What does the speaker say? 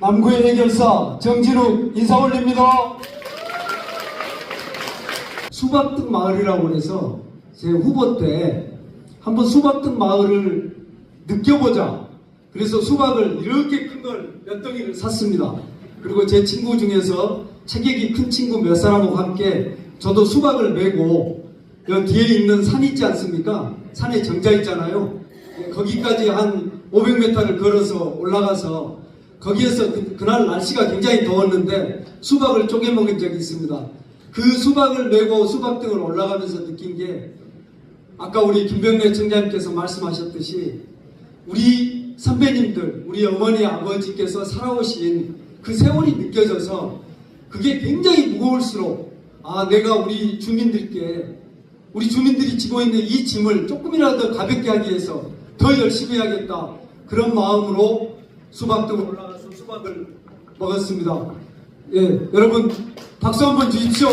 남구의 해결사 정진욱 인사 올립니다. 수박등 마을이라고 해서 제 후보 때 한번 수박등 마을을 느껴보자. 그래서 수박을 이렇게 큰 걸 몇 덩이를 샀습니다. 그리고 제 친구 중에서 체격이 큰 친구 몇 사람하고 함께 저도 수박을 메고 뒤에 있는 산 있지 않습니까? 산에 정자 있잖아요. 거기까지 한 500m를 걸어서 올라가서 거기에서 그, 그날 날씨가 굉장히 더웠는데 수박을 쪼개 먹은 적이 있습니다. 그 수박을 메고 수박등을 올라가면서 느낀 게 아까 우리 김병래 청장님께서 말씀하셨듯이 우리 선배님들, 우리 어머니 아버지께서 살아오신 그 세월이 느껴져서 그게 굉장히 무거울수록 아 내가 우리 주민들께 우리 주민들이 지고 있는 이 짐을 조금이라도 가볍게 하기 위해서 더 열심히 해야겠다 그런 마음으로 수박등을 올라가서 수박을 먹었습니다. 예, 여러분 박수 한번 주십시오.